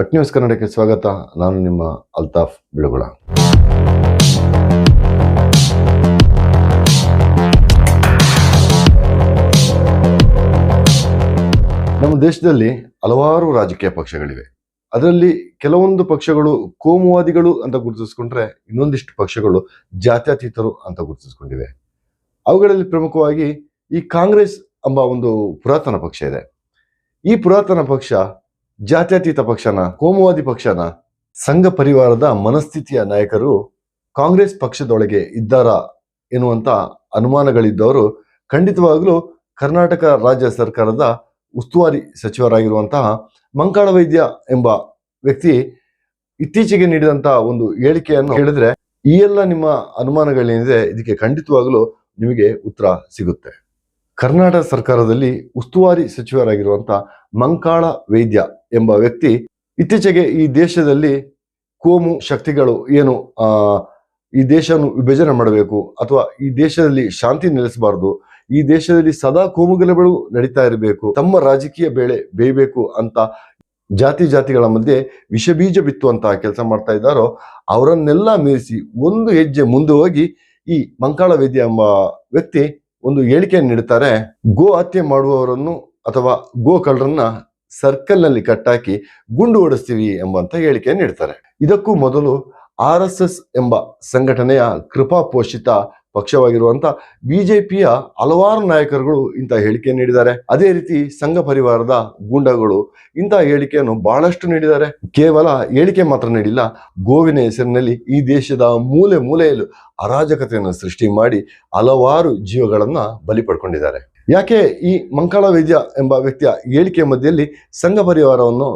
At news ಕನ್ನಡಕ್ಕೆ ಸ್ವಾಗತ ನಾನು ನಿಮ್ಮ ಅಲ್ತಾಫ್ ಬಿಳುಗುಳ ನಮ್ಮ ದೇಶದಲ್ಲಿ ಹಲವಾರು ರಾಜಕೀಯ ಪಕ್ಷಗಳಿವೆ. ಅದರಲ್ಲಿ ಕೆಲವೊಂದು ಪಕ್ಷಗಳು ಕೋಮುವಾದಿಗಳು ಅಂತ ಗುರುತಿಸ್ಕೊಂಡ್ರೆ ಇನ್ನೊಂದಿಷ್ಟು ಪಕ್ಷಗಳು ಜಾತ್ಯತೀತರು ಅಂತ ಗುರುತಿಸ್ಕೊಂಡಿವೆ. ಅವುಗಳಲ್ಲಿ ಪ್ರಮುಖವಾಗಿ ಈ ಕಾಂಗ್ರೆಸ್ ಎಂಬ ಒಂದು ಪುರಾತನ ಪಕ್ಷ ಇದೆ. ಈ ಪುರಾತನ ಪಕ್ಷ ಜಾತ್ಯತೀತ ಪಕ್ಷನ, ಕೋಮುವಾದಿ ಪಕ್ಷನ, ಸಂಘ ಪರಿವಾರದ ಮನಸ್ಥಿತಿಯ ನಾಯಕರು ಕಾಂಗ್ರೆಸ್ ಪಕ್ಷದೊಳಗೆ ಇದ್ದಾರಾ ಎನ್ನುವಂತ ಅನುಮಾನಗಳಿದ್ದವರು ಖಂಡಿತವಾಗಲೂ ಕರ್ನಾಟಕ ರಾಜ್ಯ ಸರ್ಕಾರದ ಉಸ್ತುವಾರಿ ಸಚಿವರಾಗಿರುವಂತಹ ಮಂಕಾಳ ವೈದ್ಯ ಎಂಬ ವ್ಯಕ್ತಿ ಇತ್ತೀಚೆಗೆ ನೀಡಿದಂತಹ ಒಂದು ಹೇಳಿಕೆಯನ್ನು ಹೇಳಿದ್ರೆ ಈ ಎಲ್ಲ ನಿಮ್ಮ ಅನುಮಾನಗಳೇನಿದೆ ಇದಕ್ಕೆ ಖಂಡಿತವಾಗಲೂ ನಿಮಗೆ ಉತ್ತರ ಸಿಗುತ್ತೆ. ಕರ್ನಾಟಕ ಸರ್ಕಾರದಲ್ಲಿ ಉಸ್ತುವಾರಿ ಸಚಿವರಾಗಿರುವಂತಹ ಮಂಕಾಳ ವೈದ್ಯ ಎಂಬ ವ್ಯಕ್ತಿ ಇತ್ತೀಚೆಗೆ ಈ ದೇಶದಲ್ಲಿ ಕೋಮು ಶಕ್ತಿಗಳು ಏನು ಈ ದೇಶವನ್ನು ವಿಭಜನೆ ಮಾಡಬೇಕು ಅಥವಾ ಈ ದೇಶದಲ್ಲಿ ಶಾಂತಿ ನೆಲೆಸಬಾರದು, ಈ ದೇಶದಲ್ಲಿ ಸದಾ ಕೋಮುಗಲಭೆಗಳು ನಡೀತಾ ಇರಬೇಕು, ತಮ್ಮ ರಾಜಕೀಯ ಬೇಳೆ ಬೇಯಬೇಕು ಅಂತ ಜಾತಿ ಜಾತಿಗಳ ಮಧ್ಯೆ ವಿಷಬೀಜ ಬಿತ್ತುವಂತಹ ಕೆಲಸ ಮಾಡ್ತಾ ಇದ್ದಾರೋ, ಅವರನ್ನೆಲ್ಲ ಮೀರಿಸಿ ಒಂದು ಹೆಜ್ಜೆ ಮುಂದೆ ಹೋಗಿ ಈ ಮಂಕಾಳ ವೈದ್ಯ ಎಂಬ ವ್ಯಕ್ತಿ ಒಂದು ಹೇಳಿಕೆಯನ್ನು ನೀಡುತ್ತಾರೆ ಗೋ ಹತ್ಯೆ ಮಾಡುವವರನ್ನು ಅಥವಾ ಗೋ ಕಳ್ಳರನ್ನ ಸರ್ಕಲ್ನಲ್ಲಿ ಕಟ್ಟಾಕಿ ಗುಂಡು ಓಡಿಸ್ತೀವಿ ಎಂಬಂತ ಹೇಳಿಕೆ ನೀಡ್ತಾರೆ. ಇದಕ್ಕೂ ಮೊದಲು ಆರ್ ಎಸ್ ಎಸ್ ಎಂಬ ಸಂಘಟನೆಯ ಕೃಪಾ ಪೋಷಿತ ಪಕ್ಷವಾಗಿರುವಂತ ಬಿಜೆಪಿಯ ಹಲವಾರು ನಾಯಕರುಗಳು ಇಂಥ ಹೇಳಿಕೆ ನೀಡಿದ್ದಾರೆ. ಅದೇ ರೀತಿ ಸಂಘ ಪರಿವಾರದ ಗೂಂಡಗಳು ಇಂಥ ಹೇಳಿಕೆಯನ್ನು ಬಹಳಷ್ಟು ನೀಡಿದ್ದಾರೆ. ಕೇವಲ ಹೇಳಿಕೆ ಮಾತ್ರ ನೀಡಿಲ್ಲ, ಗೋವಿನ ಹೆಸರಿನಲ್ಲಿ ಈ ದೇಶದ ಮೂಲೆ ಮೂಲೆಯಲ್ಲೂ ಅರಾಜಕತೆಯನ್ನು ಸೃಷ್ಟಿ ಮಾಡಿ ಹಲವಾರು ಜೀವಗಳನ್ನು ಬಲಿ ಪಡ್ಕೊಂಡಿದ್ದಾರೆ. ಯಾಕೆ ಈ ಮಂಕಳ ವೈದ್ಯ ಎಂಬ ವ್ಯಕ್ತಿಯ ಹೇಳಿಕೆ ಮಧ್ಯೆಯಲ್ಲಿ ಸಂಘ ಪರಿವಾರವನ್ನು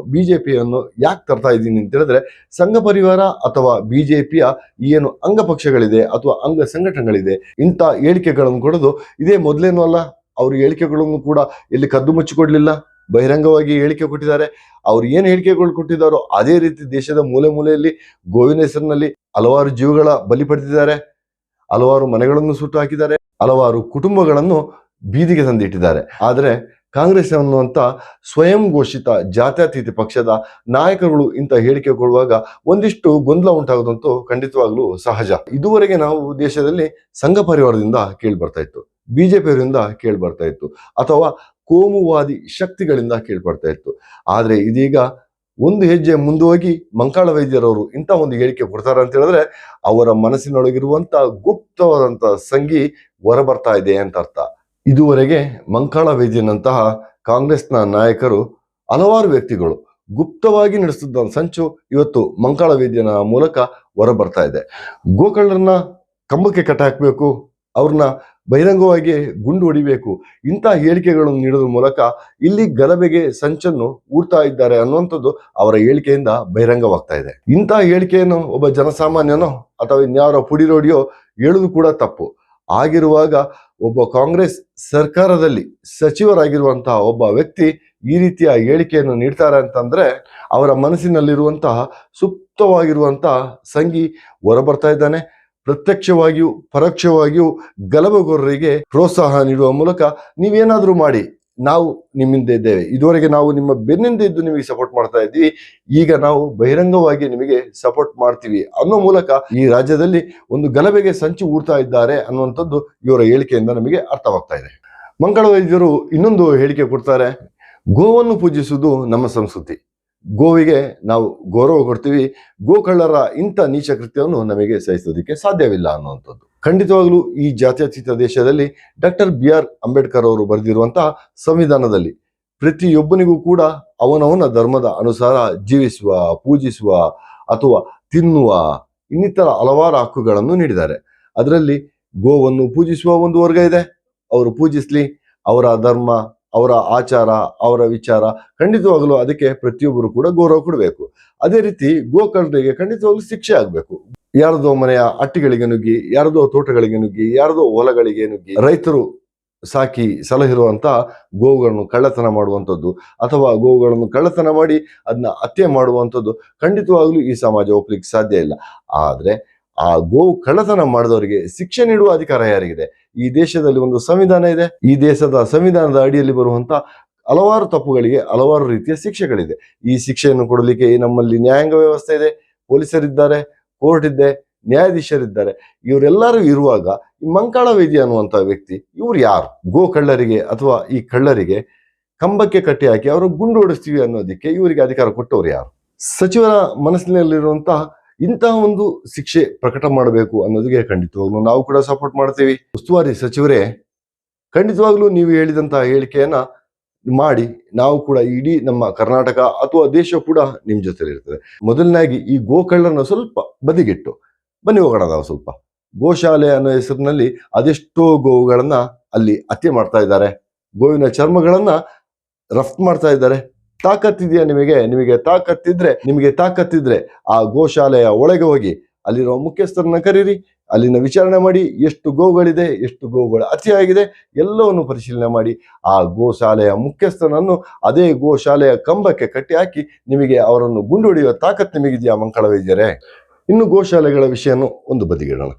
ಪಿಯನ್ನು ಯಾಕೆ ತರ್ತಾ ಇದ್ದೀನಿ ಅಂತ ಹೇಳಿದ್ರೆ, ಸಂಘ ಪರಿವಾರ ಅಥವಾ ಬಿಜೆಪಿಯ ಏನು ಅಂಗ ಪಕ್ಷಗಳಿದೆ ಅಥವಾ ಅಂಗ ಸಂಘಟನೆಗಳಿದೆ, ಇಂಥ ಹೇಳಿಕೆಗಳನ್ನು ಕೊಡೋದು ಇದೇ ಮೊದಲೇನು ಅಲ್ಲ. ಅವ್ರ ಹೇಳಿಕೆಗಳನ್ನು ಕೂಡ ಎಲ್ಲಿ ಕದ್ದು ಮುಚ್ಚಿಕೊಡ್ಲಿಲ್ಲ ಬಹಿರಂಗವಾಗಿ ಹೇಳಿಕೆ ಕೊಟ್ಟಿದ್ದಾರೆ. ಅವ್ರು ಏನು ಹೇಳಿಕೆಗಳು ಕೊಟ್ಟಿದ್ದಾರೋ ಅದೇ ರೀತಿ ದೇಶದ ಮೂಲೆ ಮೂಲೆಯಲ್ಲಿ, ಗೋವಿನ ಹೆಸರಿನಲ್ಲಿ ಹಲವಾರು ಜೀವಗಳ ಬಲಿ ಪಡೆದಿದ್ದಾರೆ. ಹಲವಾರು ಮನೆಗಳನ್ನು ಸುಟ್ಟು ಹಾಕಿದ್ದಾರೆ. ಹಲವಾರು ಕುಟುಂಬಗಳನ್ನು ಬೀದಿಗೆ ತಂದಿಟ್ಟಿದ್ದಾರೆ. ಆದರೆ ಕಾಂಗ್ರೆಸ್ ಅನ್ನುವಂಥ ಸ್ವಯಂ ಘೋಷಿತ ಜಾತ್ಯತೀತ ಪಕ್ಷದ ನಾಯಕರುಗಳು ಇಂಥ ಹೇಳಿಕೆ ಕೊಡುವಾಗ ಒಂದಿಷ್ಟು ಗೊಂದಲ ಉಂಟಾಗೋದಂತೂ ಖಂಡಿತವಾಗ್ಲೂ ಸಹಜ. ಇದುವರೆಗೆ ನಾವು ದೇಶದಲ್ಲಿ ಸಂಘ ಪರಿವಾರದಿಂದ ಕೇಳಿ ಬರ್ತಾ ಇತ್ತು. ಕೇಳಿ ಬರ್ತಾ ಇತ್ತು. ಅಥವಾ ಕೋಮುವಾದಿ ಶಕ್ತಿಗಳಿಂದ ಕೇಳಿ ಬರ್ತಾ ಇತ್ತು. ಆದರೆ ಇದೀಗ ಒಂದು ಹೆಜ್ಜೆ ಮುಂದೆ ಹೋಗಿ ಮಂಕಾಳ ವೈದ್ಯರವರು ಇಂಥ ಒಂದು ಹೇಳಿಕೆ ಕೊಡ್ತಾರೆ ಅಂತ ಹೇಳಿದ್ರೆ ಅವರ ಮನಸ್ಸಿನೊಳಗಿರುವಂಥ ಗುಪ್ತವಾದಂಥ ಸಂಗಿ ಹೊರಬರ್ತಾ ಇದೆ ಅಂತ ಅರ್ಥ. ಇದುವರೆಗೆ ಮಂಕಾಳ ವೈದ್ಯನಂತಹ ಕಾಂಗ್ರೆಸ್ನ ನಾಯಕರು ಹಲವಾರು ವ್ಯಕ್ತಿಗಳು ಗುಪ್ತವಾಗಿ ನಡೆಸಿದ್ದ ಸಂಚು ಇವತ್ತು ಮಂಕಾಳ ವೈದ್ಯನ ಮೂಲಕ ಹೊರಬರ್ತಾ ಇದೆ. ಗೋಕರ್ಣರನ್ನ ಕಂಬಕ್ಕೆ ಕಟ್ಟಾಕಬೇಕು ಅವ್ರನ್ನ ಬಹಿರಂಗವಾಗಿ ಗುಂಡು ಹೊಡಿಬೇಕು, ಇಂಥ ಹೇಳಿಕೆಗಳನ್ನು ನೀಡೋದ್ರ ಮೂಲಕ ಇಲ್ಲಿ ಗಲಭೆಗೆ ಸಂಚನ್ನು ಹೂಡ್ತಾ ಇದ್ದಾರೆ ಅನ್ನುವಂಥದ್ದು ಅವರ ಹೇಳಿಕೆಯಿಂದ ಬಹಿರಂಗವಾಗ್ತಾ ಇದೆ. ಇಂಥ ಹೇಳಿಕೆಯನ್ನು ಒಬ್ಬ ಜನಸಾಮಾನ್ಯನೋ ಅಥವಾ ಇನ್ಯಾರೋ ಪುಡಿರೋಡಿಯೋ ಹೇಳುವುದು ಕೂಡ ತಪ್ಪು. ಆಗಿರುವಾಗ ಒಬ್ಬ ಕಾಂಗ್ರೆಸ್ ಸರ್ಕಾರದಲ್ಲಿ ಸಚಿವರಾಗಿರುವಂತಹ ಒಬ್ಬ ವ್ಯಕ್ತಿ ಈ ರೀತಿಯ ಹೇಳಿಕೆಯನ್ನು ನೀಡ್ತಾರೆ ಅಂತಂದ್ರೆ ಅವರ ಮನಸ್ಸಿನಲ್ಲಿರುವಂತಹ ಸುಪ್ತವಾಗಿರುವಂತಹ ಸಂಗಿ ಹೊರಬರ್ತಾ ಇದ್ದಾನೆ. ಪ್ರತ್ಯಕ್ಷವಾಗಿಯೂ ಪರೋಕ್ಷವಾಗಿಯೂ ಗಲಭೆಗೋರರಿಗೆ ಪ್ರೋತ್ಸಾಹ ನೀಡುವ ಮೂಲಕ ನೀವೇನಾದರೂ ಮಾಡಿ ನಾವು ನಿಮ್ಮಿಂದ ಇದ್ದೇವೆ. ಇದುವರೆಗೆ ನಾವು ನಿಮ್ಮ ಬೆನ್ನಿಂದ ಇದ್ದು ನಿಮಗೆ ಸಪೋರ್ಟ್ ಮಾಡ್ತಾ ಇದ್ವಿ ಈಗ ನಾವು ಬಹಿರಂಗವಾಗಿ ನಿಮಗೆ ಸಪೋರ್ಟ್ ಮಾಡ್ತೀವಿ ಅನ್ನೋ ಮೂಲಕ ಈ ರಾಜ್ಯದಲ್ಲಿ ಒಂದು ಗಲಭೆಗೆ ಸಂಚು ಊಡ್ತಾ ಇದ್ದಾರೆ ಅನ್ನುವಂಥದ್ದು ಇವರ ಹೇಳಿಕೆಯಿಂದ ನಮಗೆ ಅರ್ಥವಾಗ್ತಾ ಇದೆ. ಮಂಗಳ ವೈದ್ಯರು ಇನ್ನೊಂದು ಹೇಳಿಕೆ ಕೊಡ್ತಾರೆ. ಗೋವನ್ನು ಪೂಜಿಸುವುದು ನಮ್ಮ ಸಂಸ್ಕೃತಿ. ಗೋವಿಗೆ ನಾವು ಗೌರವ ಕೊಡ್ತೀವಿ. ಗೋಕಳ್ಳರ ಇಂಥ ನೀಚ ಕೃತ್ಯವನ್ನು ನಮಗೆ ಸಹಿಸೋದಕ್ಕೆ ಸಾಧ್ಯವಿಲ್ಲ ಅನ್ನುವಂಥದ್ದು. ಖಂಡಿತವಾಗ್ಲೂ ಈ ಜಾತ್ಯತೀತ ದೇಶದಲ್ಲಿ ಡಾಕ್ಟರ್ ಬಿ ಆರ್ ಅಂಬೇಡ್ಕರ್ ಅವರು ಬರೆದಿರುವಂತಹ ಸಂವಿಧಾನದಲ್ಲಿ ಪ್ರತಿಯೊಬ್ಬನಿಗೂ ಕೂಡ ಅವನವನ ಧರ್ಮದ ಅನುಸಾರ ಜೀವಿಸುವ, ಪೂಜಿಸುವ ಅಥವಾ ತಿನ್ನುವ ಇನ್ನಿತರ ಹಲವಾರು ಹಕ್ಕುಗಳನ್ನು ನೀಡಿದ್ದಾರೆ. ಅದರಲ್ಲಿ ಗೋವನ್ನು ಪೂಜಿಸುವ ಒಂದು ವರ್ಗ ಇದೆ. ಅವರು ಪೂಜಿಸ್ಲಿ, ಅವರ ಧರ್ಮ, ಅವರ ಆಚಾರ, ಅವರ ವಿಚಾರ ಖಂಡಿತವಾಗಲೂ ಅದಕ್ಕೆ ಪ್ರತಿಯೊಬ್ಬರು ಕೂಡ ಗೌರವ ಕೊಡಬೇಕು. ಅದೇ ರೀತಿ ಗೋಕರ್ಣರಿಗೆ ಖಂಡಿತವಾಗ್ಲೂ ಶಿಕ್ಷೆ ಆಗಬೇಕು. ಯಾರದೋ ಮನೆಯ ಅಟ್ಟಿಗಳಿಗೆ ನುಗ್ಗಿ, ಯಾರದೋ ತೋಟಗಳಿಗೆ ನುಗ್ಗಿ, ಯಾರದೋ ಹೊಲಗಳಿಗೆ ನುಗ್ಗಿ ರೈತರು ಸಾಕಿ ಸಲಹಿರುವಂತ ಗೋವುಗಳನ್ನು ಕಳ್ಳತನ ಮಾಡುವಂಥದ್ದು ಅಥವಾ ಗೋವುಗಳನ್ನು ಕಳ್ಳತನ ಮಾಡಿ ಅದನ್ನ ಹತ್ಯೆ ಮಾಡುವಂಥದ್ದು ಖಂಡಿತವಾಗ್ಲೂ ಈ ಸಮಾಜ ಒಪ್ಪಲಿಕ್ಕೆ ಸಾಧ್ಯ ಇಲ್ಲ. ಆದ್ರೆ ಆ ಗೋವು ಕಳ್ಳತನ ಮಾಡಿದವರಿಗೆ ಶಿಕ್ಷೆ ನೀಡುವ ಅಧಿಕಾರ ಯಾರಿಗಿದೆ? ಈ ದೇಶದಲ್ಲಿ ಒಂದು ಸಂವಿಧಾನ ಇದೆ. ಈ ದೇಶದ ಸಂವಿಧಾನದ ಅಡಿಯಲ್ಲಿ ಬರುವಂತ ಹಲವಾರು ತಪ್ಪುಗಳಿಗೆ ಹಲವಾರು ರೀತಿಯ ಶಿಕ್ಷೆಗಳಿದೆ. ಈ ಶಿಕ್ಷೆಯನ್ನು ಕೊಡಲಿಕ್ಕೆ ನಮ್ಮಲ್ಲಿ ನ್ಯಾಯಾಂಗ ವ್ಯವಸ್ಥೆ ಇದೆ. ಪೊಲೀಸರಿದ್ದಾರೆ. ಕೋರ್ಟ್ ಇದ್ದೆ, ನ್ಯಾಯಾಧೀಶರಿದ್ದಾರೆ. ಇವರೆಲ್ಲರೂ ಇರುವಾಗ ಈ ಮಂಕಾಳ ವೈದ್ಯ ಅನ್ನುವಂಥ ವ್ಯಕ್ತಿ, ಇವ್ರು ಯಾರು? ಗೋ ಕಳ್ಳರಿಗೆ ಅಥವಾ ಈ ಕಳ್ಳರಿಗೆ ಕಂಬಕ್ಕೆ ಕಟ್ಟಿ ಹಾಕಿ ಅವರು ಗುಂಡು ಹೊಡಿಸ್ತೀವಿ ಅನ್ನೋದಕ್ಕೆ ಇವರಿಗೆ ಅಧಿಕಾರ ಕೊಟ್ಟವ್ರು ಯಾರು? ಸಚಿವರ ಮನಸ್ಸಿನಲ್ಲಿರುವಂತಹ ಇಂತಹ ಒಂದು ಶಿಕ್ಷೆ ಪ್ರಕಟ ಮಾಡಬೇಕು ಅನ್ನೋದಕ್ಕೆ ಖಂಡಿತವಾಗ್ಲೂ ನಾವು ಕೂಡ ಸಪೋರ್ಟ್ ಮಾಡ್ತೀವಿ. ಉಸ್ತುವಾರಿ ಸಚಿವರೇ, ಖಂಡಿತವಾಗ್ಲೂ ನೀವು ಹೇಳಿದಂತಹ ಹೇಳಿಕೆಯನ್ನ ಮಾಡಿ ನಾವು ಕೂಡ ಇಡೀ ನಮ್ಮ ಕರ್ನಾಟಕ ಅಥವಾ ದೇಶ ಕೂಡ ನಿಮ್ಮ ಜೊತೆ ಇರ್ತದೆ. ಮೊದಲನಾಗಿ ಈ ಗೋಕಳ್ಳನ ಸ್ವಲ್ಪ ಬದಿಗಿಟ್ಟು. ಬನ್ನಿ ಹೋಗೋಣ ನಾವು ಸ್ವಲ್ಪ. ಗೋಶಾಲೆ ಅನ್ನೋ ಹೆಸರಿನಲ್ಲಿ ಅದೆಷ್ಟೋ ಗೋವುಗಳನ್ನ ಅಲ್ಲಿ ಹತ್ಯೆ ಮಾಡ್ತಾ ಇದ್ದಾರೆ. ಗೋವಿನ ಚರ್ಮಗಳನ್ನ ರಫ್ತು ಮಾಡ್ತಾ ಇದ್ದಾರೆ. ತಾಕತ್ತಿದೆಯಾ ನಿಮಗೆ? ನಿಮಗೆ ತಾಕತ್ತಿದ್ರೆ ನಿಮಗೆ ತಾಕತ್ತಿದ್ರೆ ಆ ಗೋಶಾಲೆಯ ಒಳಗೆ ಹೋಗಿ ಅಲ್ಲಿರೋ ಮುಖ್ಯಸ್ಥರನ್ನ ಕರೀರಿ. ಅಲ್ಲಿನ ವಿಚಾರಣೆ ಮಾಡಿ, ಎಷ್ಟು ಗೋಗಳಿದೆ, ಎಷ್ಟು ಗೋಗಳು ಅತಿಯಾಗಿದೆ, ಎಲ್ಲವನ್ನು ಪರಿಶೀಲನೆ ಮಾಡಿ, ಆ ಗೋಶಾಲೆಯ ಮುಖ್ಯಸ್ಥನನ್ನು ಅದೇ ಗೋಶಾಲೆಯ ಕಂಬಕ್ಕೆ ಕಟ್ಟಿ ಹಾಕಿ ನಿಮಗೆ ಅವರನ್ನು ಗುಂಡು ಹೊಡೆಯುವ ತಾಕತ್ತು ನಿಮಗಿದೆಯಾ ಮಂಕಳ ವೈದ್ಯರೇ ಇನ್ನು ಗೋಶಾಲೆಗಳ ವಿಷಯನು ಒಂದು ಬದಿಗಿಡೋಣ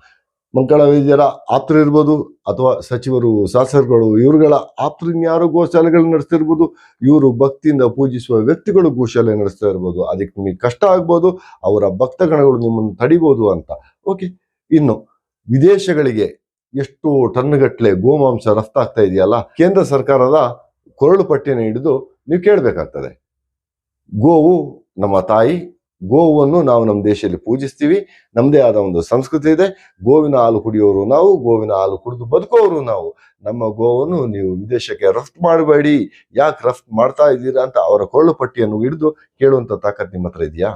ಮಂಕಳ ವೈದ್ಯರ ಆಪ್ತರು ಅಥವಾ ಸಚಿವರು, ಶಾಸಕರುಗಳು, ಇವರುಗಳ ಆಪ್ತರಿನ್ಯಾರು ಗೋಶಾಲೆಗಳು ನಡೆಸ್ತಿರ್ಬೋದು, ಇವರು ಭಕ್ತಿಯಿಂದ ಪೂಜಿಸುವ ವ್ಯಕ್ತಿಗಳು ಗೋಶಾಲೆ ನಡೆಸ್ತಾ ಇರ್ಬೋದು, ಅದಕ್ಕೆ ನಿಮಗೆ ಕಷ್ಟ ಆಗ್ಬೋದು, ಅವರ ಭಕ್ತಗಣಗಳು ನಿಮ್ಮನ್ನು ತಡಿಬೋದು ಅಂತ. ಓಕೆ ಇನ್ನು ವಿದೇಶಗಳಿಗೆ ಎಷ್ಟು ಟನ್ಗಟ್ಟಲೆ ಗೋಮಾಂಸ ರಫ್ತಾಗ್ತಾ ಇದೆಯಲ್ಲ, ಕೇಂದ್ರ ಸರ್ಕಾರದ ಕೊರಳು ಪಟ್ಟಿಯನ್ನು ಹಿಡಿದು ನೀವು ಕೇಳಬೇಕಾಗ್ತದೆ. ಗೋವು ನಮ್ಮ ತಾಯಿ, ಗೋವನ್ನು ನಾವು ನಮ್ಮ ದೇಶದಲ್ಲಿ ಪೂಜಿಸ್ತೀವಿ ನಮ್ಮದೇ ಆದ ಒಂದು ಸಂಸ್ಕೃತಿ ಇದೆ, ಗೋವಿನ ಹಾಲು ಕುಡಿಯೋರು ನಾವು, ಗೋವಿನ ಹಾಲು ಕುಡಿದು ಬದುಕೋರು ನಾವು. ನಮ್ಮ ಗೋವನ್ನು ನೀವು ವಿದೇಶಕ್ಕೆ ರಫ್ತು ಮಾಡಬೇಡಿ, ಯಾಕೆ ರಫ್ತು ಮಾಡ್ತಾ ಇದ್ದೀರಾ ಅಂತ ಅವರ ಕೊರಳು ಪಟ್ಟಿಯನ್ನು ಹಿಡಿದು ಕೇಳುವಂಥ ತಾಕತ್ ನಿಮ್ಮ ಹತ್ರ ಇದೆಯಾ?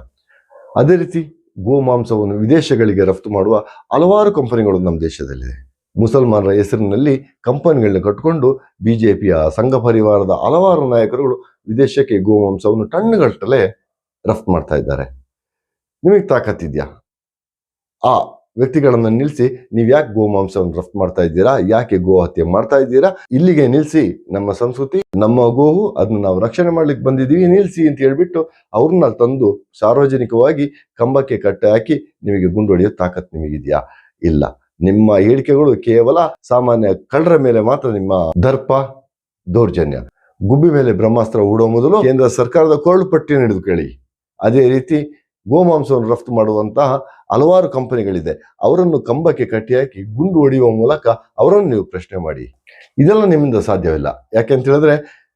ಅದೇ ರೀತಿ ಗೋಮಾಂಸವನ್ನು ವಿದೇಶಗಳಿಗೆ ರಫ್ತು ಮಾಡುವ ಹಲವಾರು ಕಂಪನಿಗಳು ನಮ್ಮ ದೇಶದಲ್ಲಿದೆ. ಮುಸಲ್ಮಾನರ ಹೆಸರಿನಲ್ಲಿ ಕಂಪನಿಗಳನ್ನ ಕಟ್ಟಿಕೊಂಡು ಬಿ ಜೆ ಪಿಯ ಸಂಘ ಪರಿವಾರದ ಹಲವಾರು ನಾಯಕರುಗಳು ವಿದೇಶಕ್ಕೆ ಗೋಮಾಂಸವನ್ನು ಟನ್ಗಟ್ಟಲೆ ರಫ್ತು ಮಾಡ್ತಾ ಇದ್ದಾರೆ. ನಿಮಗೆ ತಾಕತ್ತಿದ್ಯಾ ಆ ವ್ಯಕ್ತಿಗಳನ್ನ ನಿಲ್ಲಿಸಿ ನೀವು ಯಾಕೆ ಗೋಮಾಂಸವನ್ನು ರಫ್ತು ಮಾಡ್ತಾ ಇದ್ದೀರಾ? ಯಾಕೆ ಗೋ ಹತ್ಯೆ ಮಾಡ್ತಾ ಇದ್ದೀರಾ? ಇಲ್ಲಿಗೆ ನಿಲ್ಲಿಸಿ ನಮ್ಮ ಸಂಸ್ಕೃತಿ, ನಮ್ಮ ಗೋವು ಅದನ್ನ ನಾವು ರಕ್ಷಣೆ ಮಾಡ್ಲಿಕ್ಕೆ ಬಂದಿದ್ದೀವಿ ನಿಲ್ಲಿಸಿ ಅಂತ ಹೇಳ್ಬಿಟ್ಟು ಅವ್ರನ್ನ ತಂದು ಸಾರ್ವಜನಿಕವಾಗಿ ಕಂಬಕ್ಕೆ ಕಟ್ಟಿ ಹಾಕಿ ನಿಮಗೆ ಗುಂಡೊಡೆಯೋ ತಾಕತ್ ನಿಮಗಿದೆಯಾ? ಇಲ್ಲ. ನಿಮ್ಮ ಹೇಳಿಕೆಗಳು ಕೇವಲ ಸಾಮಾನ್ಯ ಕಳ್ಳರ ಮೇಲೆ ಮಾತ್ರ ನಿಮ್ಮ ದರ್ಪ, ದೌರ್ಜನ್ಯ. ಗುಬ್ಬಿ ಮೇಲೆ ಬ್ರಹ್ಮಾಸ್ತ್ರ ಹೂಡೋ ಮೊದಲು ಕೇಂದ್ರ ಸರ್ಕಾರದ ಕೊರಳು ಪಟ್ಟಿಯನ್ನು ಹಿಡಿದು ಕೇಳಿ. ಅದೇ ರೀತಿ ಗೋಮಾಂಸವನ್ನು ರಫ್ತು ಮಾಡುವಂತಹ ಹಲವಾರು ಕಂಪನಿಗಳಿದೆ. ಅವರನ್ನು ಕಂಬಕ್ಕೆ ಕಟ್ಟಿಹಾಕಿ ಗುಂಡು ಹೊಡೆಯುವ ಮೂಲಕ ಅವರನ್ನು ನೀವು ಪ್ರಶ್ನೆ ಮಾಡಿ. ಇದೆಲ್ಲ ನಿಮ್ಮಿಂದ ಸಾಧ್ಯವಿಲ್ಲ. ಯಾಕೆಂತ ಹೇಳಿದ್ರೆ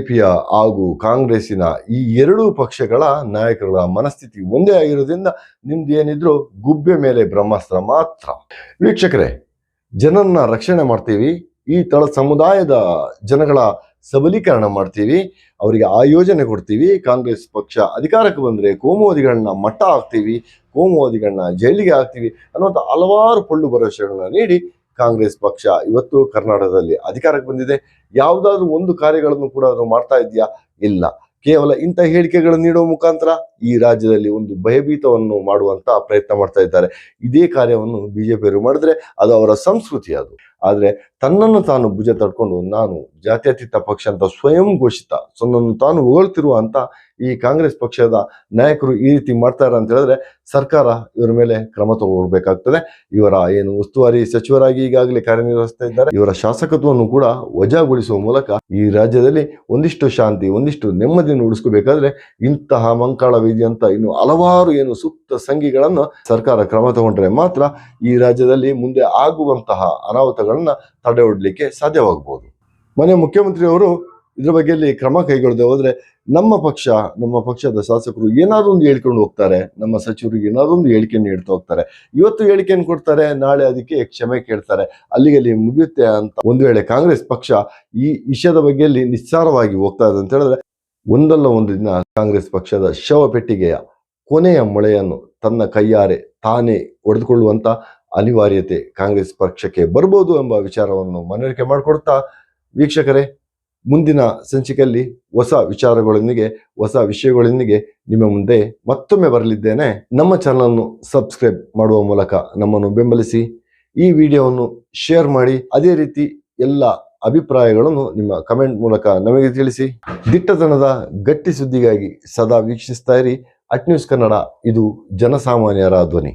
ಪಿಯ ಹಾಗೂ ಕಾಂಗ್ರೆಸ್ಸಿನ ಈ ಎರಡೂ ಪಕ್ಷಗಳ ನಾಯಕರುಗಳ ಮನಸ್ಥಿತಿ ಒಂದೇ ಆಗಿರೋದ್ರಿಂದ ನಿಮ್ದು ಏನಿದ್ರು ಗುಬ್ಬೆ ಮೇಲೆ ಬ್ರಹ್ಮಾಸ್ತ್ರ ಮಾತ್ರ. ವೀಕ್ಷಕರೇ, ಜನರನ್ನ ರಕ್ಷಣೆ ಮಾಡ್ತೀವಿ. ಈ ತಳ ಸಮುದಾಯದ ಜನಗಳ ಸಬಲೀಕರಣ ಮಾಡ್ತೀವಿ, ಅವರಿಗೆ ಆಯೋಜನೆ ಯೋಜನೆ ಕೊಡ್ತೀವಿ, ಕಾಂಗ್ರೆಸ್ ಪಕ್ಷ ಅಧಿಕಾರಕ್ಕೆ ಬಂದರೆ ಕೋಮುವಾದಿಗಳನ್ನ ಮಟ್ಟ ಹಾಕ್ತೀವಿ, ಕೋಮುವಾದಿಗಳನ್ನ ಜೈಲಿಗೆ ಹಾಕ್ತೀವಿ ಅನ್ನುವಂಥ ಹಲವಾರು ಪೊಳ್ಳು ಭರವಸೆಗಳನ್ನ ನೀಡಿ ಕಾಂಗ್ರೆಸ್ ಪಕ್ಷ ಇವತ್ತು ಕರ್ನಾಟಕದಲ್ಲಿ ಅಧಿಕಾರಕ್ಕೆ ಬಂದಿದೆ. ಯಾವುದಾದ್ರೂ ಒಂದು ಕಾರ್ಯಗಳನ್ನು ಕೂಡ ಅದು ಮಾಡ್ತಾ ಇದೆಯಾ ಇಲ್ಲ. ಕೇವಲ ಇಂಥ ಹೇಳಿಕೆಗಳನ್ನು ನೀಡುವ ಮುಖಾಂತರ ಈ ರಾಜ್ಯದಲ್ಲಿ ಒಂದು ಭಯಭೀತವನ್ನು ಮಾಡುವಂತ ಪ್ರಯತ್ನ ಮಾಡ್ತಾ ಇದ್ದಾರೆ. ಇದೇ ಕಾರ್ಯವನ್ನು ಬಿಜೆಪಿಯವರು ಮಾಡಿದ್ರೆ ಅದು ಅವರ ಸಂಸ್ಕೃತಿ ಅದು. ಆದ್ರೆ ತನ್ನನ್ನು ತಾನು ಭುಜ ತಡ್ಕೊಂಡು ನಾನು ಜಾತ್ಯತೀತ ಪಕ್ಷ ಅಂತ ಸ್ವಯಂ ಘೋಷಿತ, ತನ್ನನ್ನು ತಾನು ಹೊಗಳ್ತಿರುವಂತ ಈ ಕಾಂಗ್ರೆಸ್ ಪಕ್ಷದ ನಾಯಕರು ಈ ರೀತಿ ಮಾಡ್ತಾರೆ ಅಂತ ಹೇಳಿದ್ರೆ ಸರ್ಕಾರ ಇವರ ಮೇಲೆ ಕ್ರಮ ತಗೊಳ್ಬೇಕಾಗ್ತದೆ. ಇವರ ಏನು ಉಸ್ತುವಾರಿ ಸಚಿವರಾಗಿ ಈಗಾಗಲೇ ಕಾರ್ಯನಿರ್ವಹಿಸ್ತಾ ಇದ್ದಾರೆ. ಇವರ ಶಾಸಕತ್ವವನ್ನು ಕೂಡ ವಜಾಗೊಳಿಸುವ ಮೂಲಕ ಈ ರಾಜ್ಯದಲ್ಲಿ ಒಂದಿಷ್ಟು ಶಾಂತಿ, ಒಂದಿಷ್ಟು ನೆಮ್ಮದಿಯನ್ನು ಉಳಿಸ್ಕೋಬೇಕಾದ್ರೆ ಇಂತಹ ಮಂಕಾಳ ವೇದಿ ಅಂತ ಇನ್ನು ಹಲವಾರು ಏನು ಸೂಕ್ತ ಸಂಘಿಗಳನ್ನು ಸರ್ಕಾರ ಕ್ರಮ ತಗೊಂಡ್ರೆ ಮಾತ್ರ ಈ ರಾಜ್ಯದಲ್ಲಿ ಮುಂದೆ ಆಗುವಂತಹ ಅನಾಹುತಗಳನ್ನ ತಡೆ ಹೊಡ್ಲಿಕ್ಕೆ ಸಾಧ್ಯವಾಗಬಹುದು ಮನೆ ಮುಖ್ಯಮಂತ್ರಿಯವರು ಇದ್ರ ಬಗ್ಗೆ ಇಲ್ಲಿ ಕ್ರಮ ಕೈಗೊಳ್ಳದೆ ಹೋದ್ರೆ ನಮ್ಮ ಪಕ್ಷ, ನಮ್ಮ ಪಕ್ಷದ ಶಾಸಕರು ಏನಾದ್ರು ಒಂದು ಹೇಳ್ಕೊಂಡು ಹೋಗ್ತಾರೆ, ನಮ್ಮ ಸಚಿವರಿಗೆ ಏನಾದ್ರು ಒಂದು ಹೇಳಿಕೆಯನ್ನು ನೀಡ್ತಾ ಹೋಗ್ತಾರೆ. ಇವತ್ತು ಹೇಳಿಕೆಯನ್ನು ಕೊಡ್ತಾರೆ, ನಾಳೆ ಅದಕ್ಕೆ ಕ್ಷಮೆ ಕೇಳ್ತಾರೆ. ಅಲ್ಲಿಗೆ ಅಲ್ಲಿ ಮುಗಿಯುತ್ತೆ ಅಂತ ಒಂದು ವೇಳೆ ಕಾಂಗ್ರೆಸ್ ಪಕ್ಷ ಈ ವಿಷಯದ ಬಗ್ಗೆ ನಿಸ್ಸಾರವಾಗಿ ಹೋಗ್ತಾ ಇದೆ ಅಂತ ಹೇಳಿದ್ರೆ ಒಂದಲ್ಲ ಒಂದು ದಿನ ಕಾಂಗ್ರೆಸ್ ಪಕ್ಷದ ಶವ ಪೆಟ್ಟಿಗೆಯ ಕೊನೆಯ ಮೊಳೆಯನ್ನು ತನ್ನ ಕೈಯಾರೆ ತಾನೇ ಒಡೆದುಕೊಳ್ಳುವಂತ ಅನಿವಾರ್ಯತೆ ಕಾಂಗ್ರೆಸ್ ಪಕ್ಷಕ್ಕೆ ಬರ್ಬೋದು ಎಂಬ ವಿಚಾರವನ್ನು ಮನವರಿಕೆ ಮಾಡಿಕೊಡ್ತಾ ವೀಕ್ಷಕರೇ, ಮುಂದಿನ ಸಂಚಿಕೆಯಲ್ಲಿ ಹೊಸ ವಿಚಾರಗಳೊಂದಿಗೆ, ಹೊಸ ವಿಷಯಗಳೊಂದಿಗೆ ನಿಮ್ಮ ಮುಂದೆ ಮತ್ತೊಮ್ಮೆ ಬರಲಿದ್ದೇನೆ. ನಮ್ಮ ಚಾನಲನ್ನು ಸಬ್ಸ್ಕ್ರೈಬ್ ಮಾಡುವ ಮೂಲಕ ನಮ್ಮನ್ನು ಬೆಂಬಲಿಸಿ, ಈ ವಿಡಿಯೋವನ್ನು ಶೇರ್ ಮಾಡಿ, ಅದೇ ರೀತಿ ಎಲ್ಲ ಅಭಿಪ್ರಾಯಗಳನ್ನು ನಿಮ್ಮ ಕಮೆಂಟ್ ಮೂಲಕ ನಮಗೆ ತಿಳಿಸಿ. ದಿಟ್ಟತನದ ಗಟ್ಟಿ ಸುದ್ದಿಗಾಗಿ ಸದಾ ವೀಕ್ಷಿಸ್ತಾ ಇರಿ. ಅಟ್ ನ್ಯೂಸ್ ಕನ್ನಡ, ಇದು ಜನಸಾಮಾನ್ಯರ ಧ್ವನಿ.